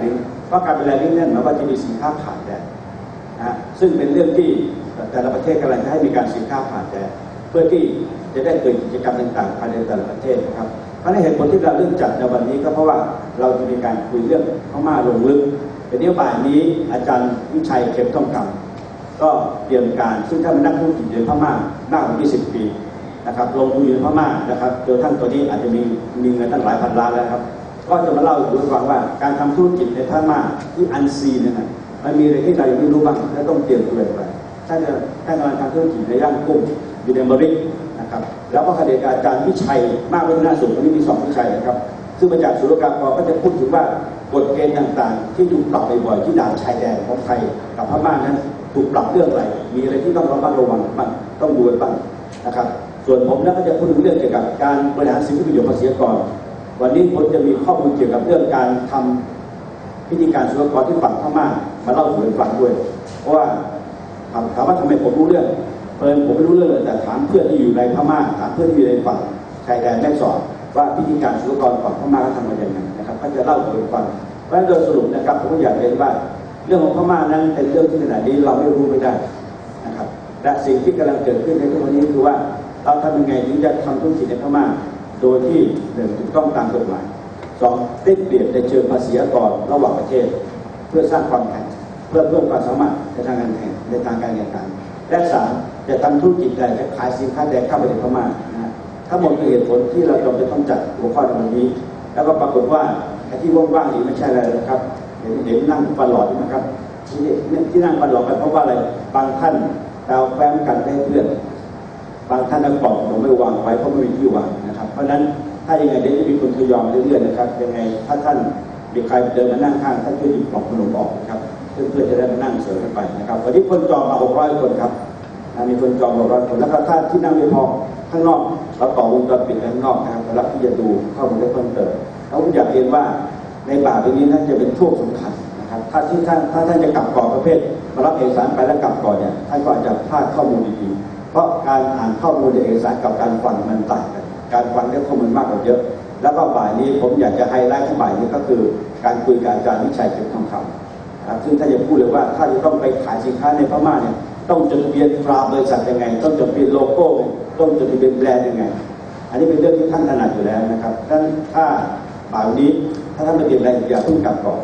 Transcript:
ลิงเพราะการเป็นแลนดิ้งนั่นหมายว่าจะมีสินค้าผ่านแดนนะซึ่งเป็นเรื่องที่แต่ละประเทศกำลังจะให้มีการสินค้าผ่านแดนเพื่อที่จะได้เกิดกิจกรรมต่างๆภายในแต่ละประเทศนะครับเพราะในเหตุผลที่เราเลือกจัดในวันนี้ก็เพราะว่าเราจะมีการคุยเรื่องพม่าลงลึกแต่เนี้บ่ายนี้อาจารย์วิชัยเข็มทองคำก็เตรียมการซึ่งถ้าเป็นนักธุรกิจในพม่ามากกว่า20 ปีนะครับลงทุนอยู่ในพม่านะครับโดยท่านตัวนี้อาจจะมีมีเงินตั้งหลายพันล้านแล้วครับ ก็จะมาเล่าให้ฟังว่า การทำธุรกิจในพม่าที่อันซีนเนยนะมันมีอะไรที่เรายังไม่รู้บ้างและต้องเตรียมตัวไปถ้าจะถ้ากำลังทำธุรกิจในย่านกุ้งอยู่ในบริกนะครับแล้วก็ขณเดียวกันอาจารย์วิชัยมากพัฒนาสูงคนนี้มีสองวิชัยนะครับ ซึ่งมาจากสุรกากรก็จะพูดถึงว่ากฎเกณฑ์ต่างๆ ที่ถูกปรับบ่อยๆที่ด่านชายแดนของไทยกับพม่านั้นถูกปรับเรื่องอะไรมีอะไรที่ต้องระมัดระวังบ้างต้องดูบ้างนะครับ ส่วนผมนั้นก็จะพูดถึงเรื่องเกี่ยวกับการบริหารสิทธิประโยชน์ภาษีก่อน วันนี้ผมจะมีข้อมูลเกี่ยวกับเรื่องการทำพิธีการสุรกรที่ฝั่งพม่ามาเล่าสู่กันฟังด้วย เพราะว่าถามว่าทำไมผมรู้เรื่องเพิ่นผมไม่รู้เรื่องเลยแต่ถามเพื่อนที่อยู่ในพม่าถามเพื่อนที่อยู่ในฝั่งชายแดนแม่สอดว่าพิธีการสุรกรฝั่งพม่าเขาทำกันยังไงนะครับเขาจะเล่าสู่กันฟังเพราะฉะนั้นโดยสรุปนะครับผมก็อยากเรียนว่าเรื่องของพม่านั้นเป็นเรื่องที่ขณะนี้เราไม่รู้ไม่ได้นะครับและสิ่งที่กำลังเกิดขึ้นในทุกวันนี้คือว่าเราทำยังไงถึงจะทำธุรกิจในพม่า โดยที่หนึ่งถูกต้องตามกฎหมายสองได้เปรียบในเชิงภาษีก่อนระหว่างประเทศ เพื่อสร้างความแข่งเพื่อเพิ่มความสามารถในทางการแข่งในทางการแข่งขันและสามจะทำธุรกิจใดจะขายสินค้าใดเข้าไปในพม่านะทั้งหมดคือเหตุผลที่เราจำเป็นต้องจัดหัวข้อในวันนี้ แล้วก็ปรากฏว่าไอ้ที่ว่างๆนี่ไม่ใช่อะไรนะครับเห็นเห็นนั่งฟันหลอดนะครับที่ที่นั่งฟันหลอดไปเพราะว่าอะไรบางท่านเราแฟ้มกันให้เพื่อน บางท่านกล่องขนมไม่วางไว้เพราะไม่มีที่วางนะครับ เพราะฉะนั้นถ้ายังไงเดี๋ยวจะมีคนทยอยมเรื่อยๆนะครับยังไงถ้าท่านมีใครเดินมานั่งข้างท่านช่วยหยิบกล่องขนมออกนะครับเพื่อๆจะได้มานั่งเสริมกันไปนะครับวันนี้คนจองมา 600 คนครับมีคนจอง 600 คนแล้วก็ถ้าที่นั่งไม่พอข้างนอกเราต่อวงจรปิดข้างนอกนะครับสำหรับที่จะดูข้อมูลได้เพิ่มเติมแล้วผมอยากเรียนว่าในป่าตรงนี้น่าจะเป็นช่วงสำคัญนะครับ ถ้าที่ท่านถ้าท่านจะกลับก่อนประเภทมารับเอกสารไปแล้วกลับก่อนเนี่ยท่านก็อาจจะพลาดข้อมูลดีๆ เพราะการอ่านข้อมูลในเอกสารกับการฟังมันต่างกัน การฟังได้ข้อมูลมากกว่าเยอะ แล้วก็บ่ายนี้ผมอยากจะไฮไลท์ที่บ่ายนี้ก็คือ การคุยกับอาจารย์วิชัยเก็บทองคำครับซึ่งท่านจะพูดเลยว่าถ้าจะต้องไปขายสินค้าในพม่าเนี่ยต้องจดทะเบียนตราบริษัทยังไง ต้องจดทะเบียนโลโก้ต้องจดทะเบียนแบรนด์ยังไง อันนี้เป็นเรื่องที่ท่านถนัดอยู่แล้วนะครับท่านถ้าบ่ายนี้ถ้าท่านไม่เตรียมอะไรอย่าเพิ่งกลับก่อน